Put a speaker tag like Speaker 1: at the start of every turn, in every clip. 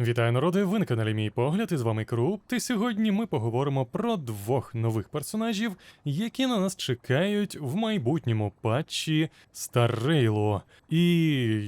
Speaker 1: Вітаю народи, ви на каналі Мій Погляд, і з вами Крупт. І сьогодні ми поговоримо про двох нових персонажів, які на нас чекають в майбутньому патчі Старрейло. І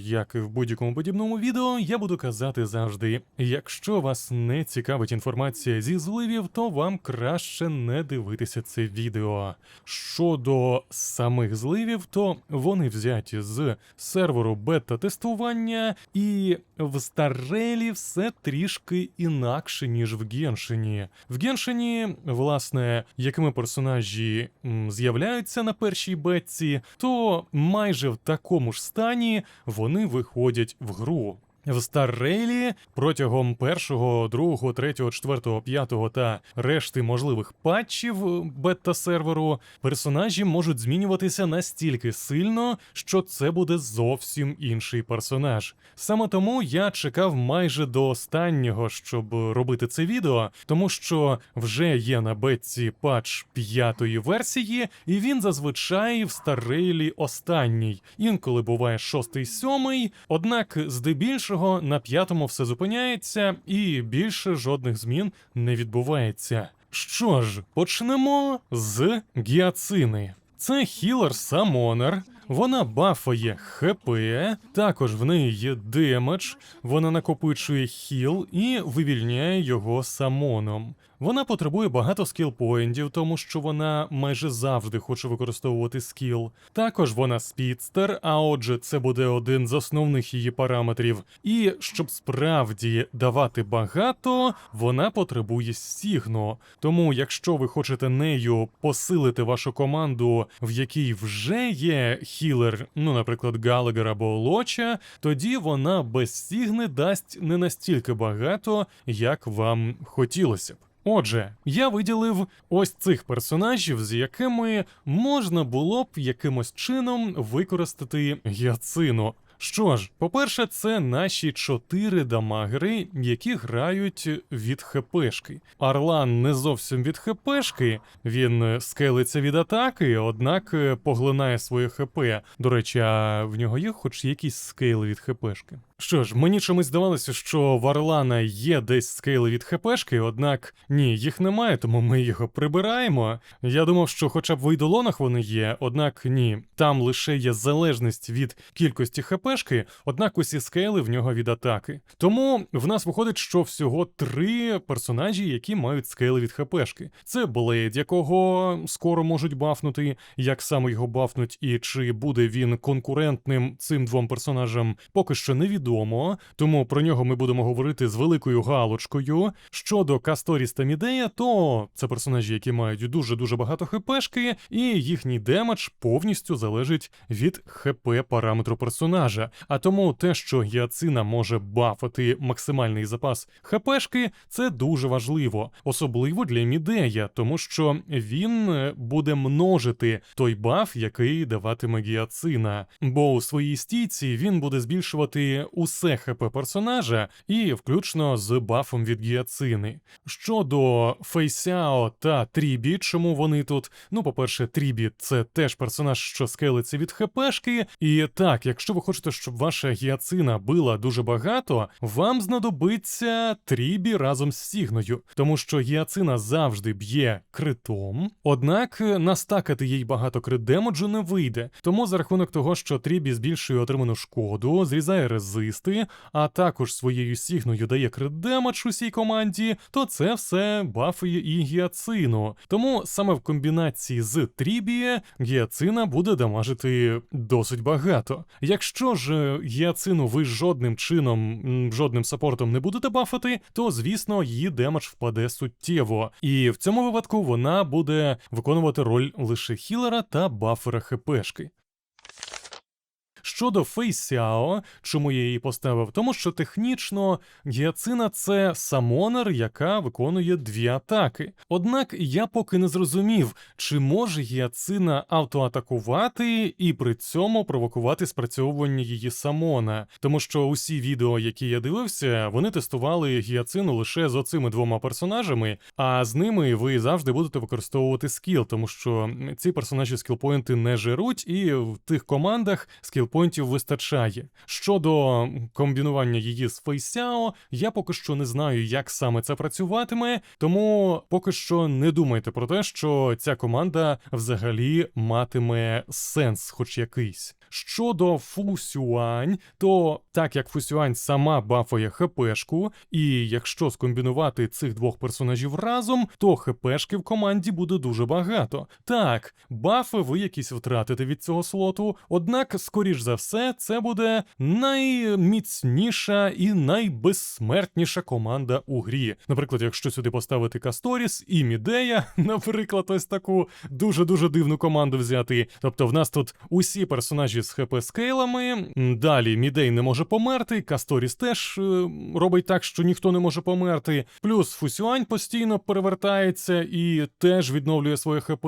Speaker 1: як і в будь-якому подібному відео, я буду казати завжди: якщо вас не цікавить інформація зі зливів, то вам краще не дивитися це відео. Щодо самих зливів, то вони взяті з серверу бета-тестування, і в Старрелі все трішки інакше, ніж в Геншині. В Геншині, власне, якими персонажі з'являються на першій бетці, то майже в такому ж стані вони виходять в гру. В Старрейлі протягом першого, другого, третього, четвертого, п'ятого та решти можливих патчів бета-серверу персонажі можуть змінюватися настільки сильно, що це буде зовсім інший персонаж. Саме тому я чекав майже до останнього, щоб робити це відео, тому що вже є на бетці патч п'ятої версії, і він зазвичай в Старрейлі останній. Інколи буває шостий, сьомий, однак здебільшого на п'ятому все зупиняється і більше жодних змін не відбувається. Що ж, почнемо з гіацини. Це хілер Самонер. Вона бафає ХП, також в неї є демедж, вона накопичує хіл і вивільняє його самоном. Вона потребує багато скіл-поінтів, тому що вона майже завжди хоче використовувати скіл. Також вона спідстер, а отже, це буде один з основних її параметрів. І щоб справді давати багато, вона потребує стігну. Тому, якщо ви хочете нею посилити вашу команду, в якій вже є хілер, ну, наприклад, Галагер або Лоча, тоді вона без стігни дасть не настільки багато, як вам хотілося б. Отже, я виділив ось цих персонажів, з якими можна було б якимось чином використати гіацину. Що ж, по-перше, це наші чотири дамагери, які грають від ХПшки. Арлан не зовсім від ХПшки, він скелиться від атаки, однак е, поглинає своє ХП. До речі, а в нього є хоч якісь скейли від ХПшки. Що ж, мені чомусь здавалося, що в Орлана є десь скейли від ХПшки, однак ні, їх немає, тому ми його прибираємо. Я думав, що хоча б в ейдолонах вони є, однак ні. Там лише є залежність від кількості ХПшки, однак усі скейли в нього від атаки. Тому в нас виходить, що всього три персонажі, які мають скейли від ХПшки. Це Блейд, якого скоро можуть бафнути, як саме його бафнуть, і чи буде він конкурентним цим двом персонажам, поки що невідомо відомо, тому про нього ми будемо говорити з великою галочкою. Щодо Касторіс та Мідея, то це персонажі, які мають дуже-дуже багато хпшки, і їхній демедж повністю залежить від хп параметру персонажа. А тому те, що гіацина може бафати максимальний запас хпшки, це дуже важливо, особливо для Мідея, тому що він е, буде множити той баф, який даватиме гіацина. Бо у своїй стійці він буде збільшувати усе ХП персонажа, і включно з бафом від гіацини. Щодо Фейсяо та Трібі, чому вони тут? Ну, по-перше, Трібі це теж персонаж, що скелиться від ХПшки. І так, якщо ви хочете, щоб ваша гіацина била дуже багато, вам знадобиться Трібі разом з Сігною, тому що гіацина завжди б'є критом, однак настакати їй багато крит демеджу не вийде. Тому за рахунок того, що Трібі збільшує отриману шкоду, зрізає резисти, а також своєю сігною дає крит демедж усій команді, то це все бафує і гіацину. Тому саме в комбінації з Трібі гіацина буде дамажити досить багато. Якщо ж гіацину ви жодним чином, жодним саппортом не будете бафати, то звісно її демедж впаде суттєво. І в цьому випадку вона буде виконувати роль лише хілера та бафера хпшки. Щодо Фейсяо, чому я її поставив? Тому що технічно гіацина це самонер, яка виконує дві атаки. Однак я поки не зрозумів, чи може гіацина автоатакувати і при цьому провокувати спрацьовування її самона. Тому що усі відео, які я дивився, вони тестували гіацину лише з оцими двома персонажами, а з ними ви завжди будете використовувати скіл, тому що ці персонажі скілпоінти не жеруть, і в тих командах скіл скілпоінтів вистачає. Щодо комбінування її з Фейсяо, я поки що не знаю, як саме це працюватиме, тому поки що не думайте про те, що ця команда взагалі матиме сенс, хоч якийсь. Щодо Фусюань, то так як Фусюань сама бафає ХПшку, і якщо скомбінувати цих двох персонажів разом, то ХПшки в команді буде дуже багато. Так, бафи ви якісь втратите від цього слоту, однак, скоріш за все, це буде найміцніша і найбезсмертніша команда у грі. Наприклад, якщо сюди поставити Касторіс і Мідея, наприклад, ось таку дуже-дуже дивну команду взяти. Тобто в нас тут усі персонажі з хп скейлами. Далі Мідей не може померти, Касторіс теж е, робить так, що ніхто не може померти. Плюс Фусюань постійно перевертається і теж відновлює своє хп.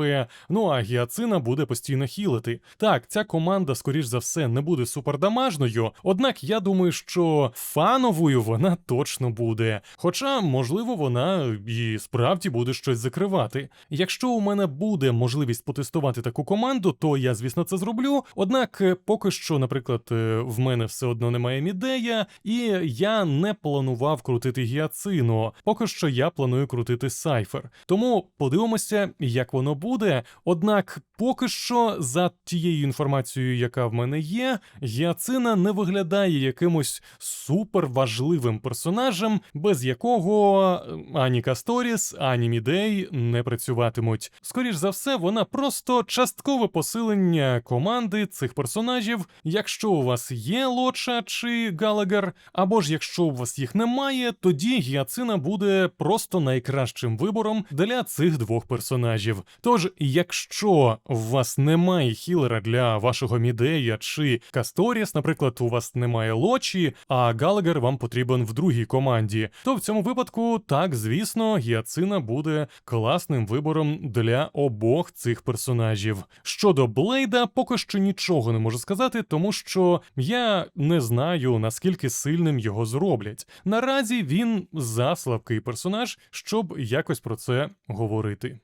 Speaker 1: Ну а Гіацина буде постійно хілити. Так, ця команда, скоріш за все, не буде супердамажною, однак я думаю, що фановою вона точно буде. Хоча, можливо, вона і справді буде щось закривати. Якщо у мене буде можливість потестувати таку команду, то я, звісно, це зроблю. Однак, е, поки що, наприклад, е, в мене все одно немає мідея, і я не планував крутити гіацину. Поки що я планую крутити сайфер. Тому подивимося, як воно буде. Однак, поки що, за тією інформацією, яка в мене є, гіацина не виглядає якимось суперважливим персонажем, без якого е, ані Касторіс, ані Мідей не працюватимуть. Скоріш за все, вона просто часткове посилення команди цих персонажів. Якщо у вас є Лоча чи Галагер, або ж якщо у вас їх немає, тоді гіацина буде просто найкращим вибором для цих двох персонажів. Тож, якщо у вас немає хілера для вашого Мідея чи Касторіс, наприклад, у вас немає Лочі, а Галагер вам потрібен в другій команді, то в цьому випадку, так, звісно, гіацина буде класним вибором для обох цих персонажів. Щодо Блейда, поки що нічого не можу сказати, тому що я не знаю наскільки сильним його зроблять. Наразі він заслабкий персонаж, щоб якось про це говорити.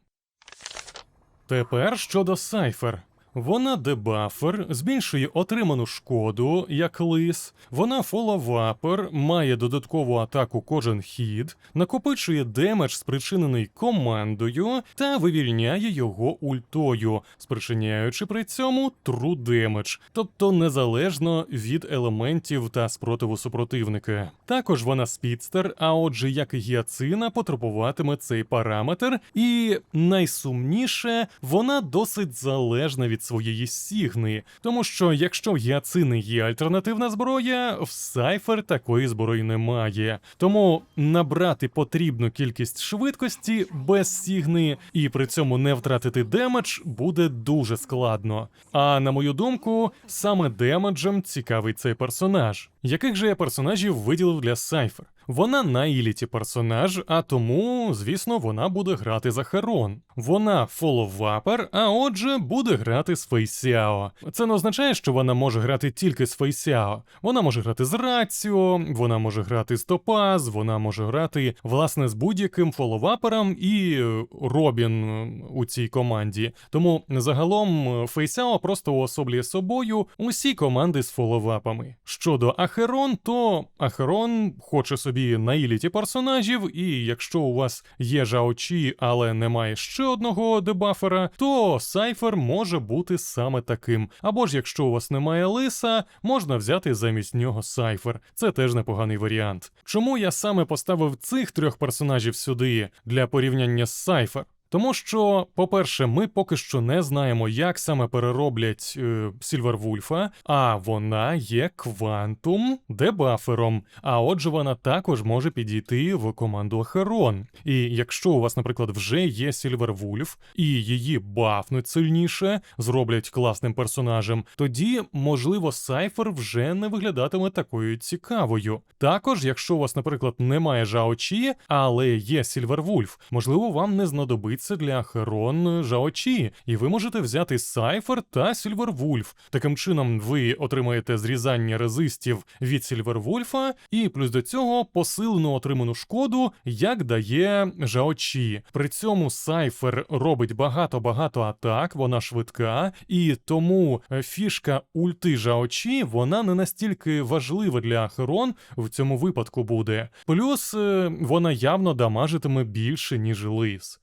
Speaker 1: Тепер щодо Сайфер. Вона дебафер, збільшує отриману шкоду, як лис. Вона фоловапер, має додаткову атаку кожен хід, накопичує демедж, спричинений командою, та вивільняє його ультою, спричиняючи при цьому тру демедж, тобто незалежно від елементів та спротиву супротивника. Також вона спідстер, а отже, як гіацина, потребуватиме цей параметр, і найсумніше, вона досить залежна від своєї сігни, тому що якщо гіацини є альтернативна зброя, в Сайфер такої зброї немає. Тому набрати потрібну кількість швидкості без сігни і при цьому не втратити демедж буде дуже складно. А на мою думку, саме демеджем цікавий цей персонаж. Яких же я персонажів виділив для Сайфер? Вона на Іліті персонаж, а тому, звісно, вона буде грати за Херон. Вона фоловапер, а отже, буде грати з Фейсяо. Це не означає, що вона може грати тільки з Фейсяо. Вона може грати з Раціо, вона може грати з Топаз, вона може грати власне з будь-яким фоловапером і е, Робін е, у цій команді. Тому загалом е, Фейсяо просто уособлює собою усі команди з фоловапами. Щодо Ахерон, то Ахерон хоче собі на іліті персонажів, і якщо у вас є Жаочі, але немає ще одного дебафера, то Сайфер може бути саме таким. Або ж якщо у вас немає лиса, можна взяти замість нього Сайфер. Це теж непоганий варіант. Чому я саме поставив цих трьох персонажів сюди для порівняння з Сайфер? Тому що, по-перше, ми поки що не знаємо, як саме перероблять е, Сільвервульфа, а вона є квантум дебафером. А отже, вона також може підійти в команду Ахерон. І якщо у вас, наприклад, вже є Сільвервульф, і її бафнуть сильніше, зроблять класним персонажем, тоді, можливо, Сайфер вже не виглядатиме такою цікавою. Також, якщо у вас, наприклад, немає Жаочі, але є Сільвервульф, можливо, вам не знадобиться знадобиться для Херон Жаочі, і ви можете взяти Сайфер та Сільвервульф. Таким чином, ви отримаєте зрізання резистів від Сільвервульфа, і плюс до цього посилену отриману шкоду, як дає Жаочі. При цьому Сайфер робить багато-багато атак, вона швидка, і тому е, фішка ульти Жаочі вона не настільки важлива для Херон в цьому випадку буде. Плюс е, вона явно дамажитиме більше, ніж лис.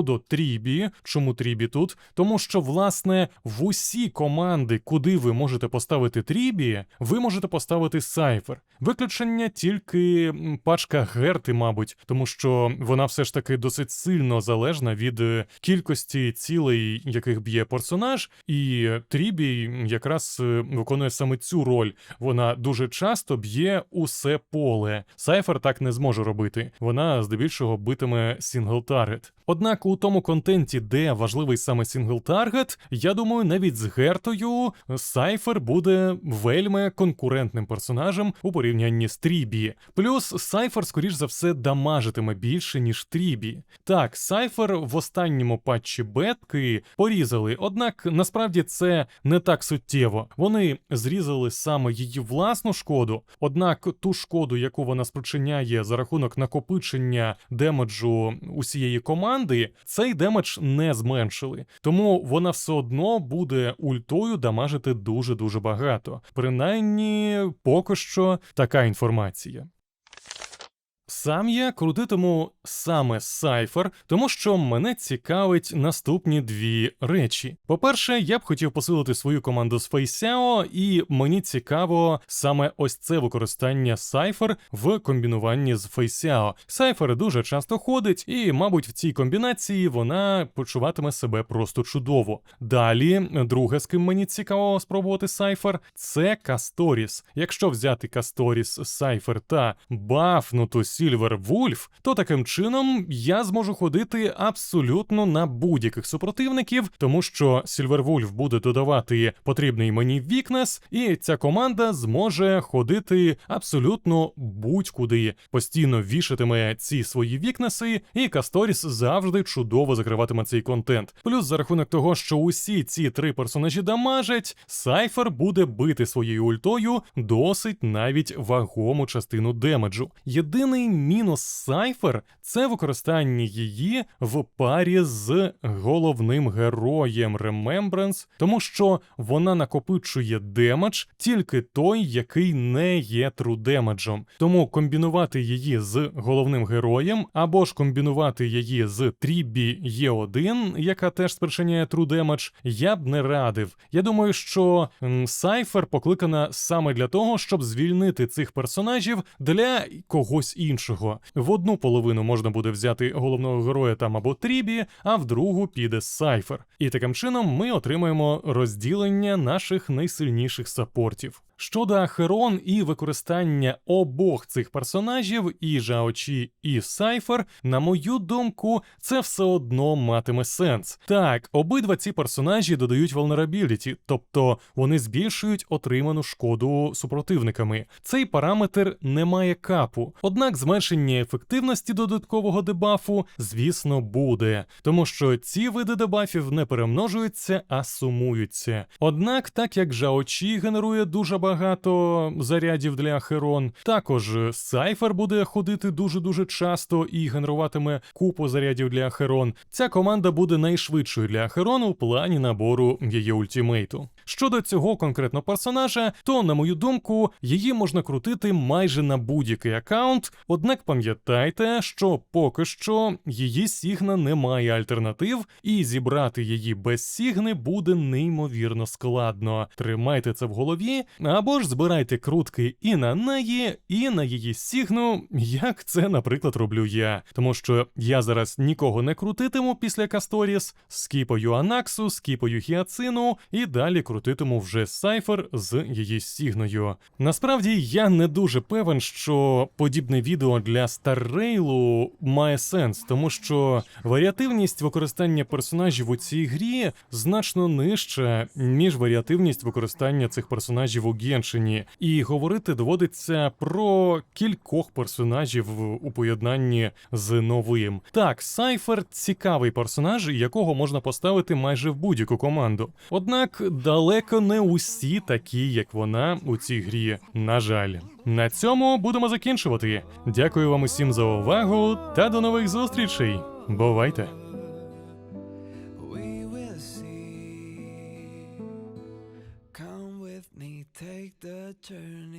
Speaker 1: Щодо Трібі, чому Трібі тут? Тому що, власне, в усі команди, куди ви можете поставити Трібі, ви можете поставити Сайфер. Виключення тільки пачка Герти, мабуть, тому що вона все ж таки досить сильно залежна від е, кількості цілей, яких б'є персонаж, і Трібі якраз е, виконує саме цю роль. Вона дуже часто б'є усе поле. Сайфер так не зможе робити. Вона здебільшого битиме сінгл-таргет. Однак у тому контенті, де важливий саме сінгл-таргет, я думаю, навіть з Гертою Сайфер буде вельми конкурентним персонажем у порівнянні з Трібі. Плюс Сайфер, скоріш за все, дамажитиме більше, ніж Трібі. Так, Сайфер в останньому патчі бетки порізали, однак насправді це не так суттєво. Вони зрізали саме її власну шкоду, однак ту шкоду, яку вона спричиняє за рахунок накопичення демеджу усієї команди, цей демедж не зменшили. Тому вона все одно буде ультою дамажити дуже-дуже багато. Принаймні, поки що така інформація. Сам я крутитиму саме Сайфер, тому що мене цікавить наступні дві речі. По-перше, я б хотів посилити свою команду з Фейсяо, і мені цікаво саме ось це використання Сайфер в комбінуванні з Фейсяо. Сайфер дуже часто ходить, і, мабуть, в цій комбінації вона почуватиме себе просто чудово. Далі, друге, з ким мені цікаво спробувати Сайфер, це Касторіс. Якщо взяти Касторіс, Сайфер та бафнуту Сільвер Вульф, то таким чином я зможу ходити абсолютно на будь-яких супротивників, тому що Сільвер Вульф буде додавати потрібний мені вікнес, і ця команда зможе ходити абсолютно будь-куди, постійно вішатиме ці свої вікнеси, і Касторіс завжди чудово закриватиме цей контент. Плюс за рахунок того, що усі ці три персонажі дамажать, Сайфер буде бити своєю ультою досить навіть вагому частину демеджу. Єдиний мінус Сайфер це використання її в парі з головним героєм Remembrance, тому що вона накопичує демедж тільки той, який не є трудемеджем. Тому комбінувати її з головним героєм, або ж комбінувати її з Трібі Є1, яка теж спричиняє трудемедж, я б не радив. Я думаю, що Сайфер покликана саме для того, щоб звільнити цих персонажів для когось іншого. В одну половину можна буде взяти головного героя там або Трібі, а в другу піде Сайфер. І таким чином ми отримаємо розділення наших найсильніших саппортів. Щодо Ахерон і використання обох цих персонажів, і Жаочі, і Сайфер, на мою думку, це все одно матиме сенс. Так, обидва ці персонажі додають vulnerability, тобто вони збільшують отриману шкоду супротивниками. Цей параметр не має капу, однак зменшення ефективності додаткового дебафу, звісно, буде, тому що ці види дебафів не перемножуються, а сумуються. Однак, так як Жаочі генерує дуже багато зарядів для Херон, також Сайфер буде ходити дуже-дуже часто і генеруватиме купу зарядів для Херон. Ця команда буде найшвидшою для Херон у плані набору її ультімейту. Щодо цього конкретного персонажа, то, на мою думку, її можна крутити майже на будь-який аккаунт, однак пам'ятайте, що поки що її Сігна не має альтернатив, і зібрати її без Сігни буде неймовірно складно. Тримайте це в голові, або ж збирайте крутки і на неї, і на її Сігну, як це, наприклад, роблю я. Тому що я зараз нікого не крутитиму після Касторіс, скіпаю Анаксу, скіпаю Хіацину і далі крутитиму вже Сайфер з її Сігною. Насправді я не дуже певен, що подібне відео для Старрейлу має сенс, тому що варіативність використання персонажів у цій грі значно нижча, ніж варіативність використання цих персонажів у Геншині, і говорити доводиться про кількох персонажів у поєднанні з новим. Так, Сайфер цікавий персонаж, якого можна поставити майже в будь-яку команду. Однак далеко не усі такі, як вона у цій грі. На жаль, на цьому будемо закінчувати. Дякую вам усім за увагу та до нових зустрічей. Бувайте! turn.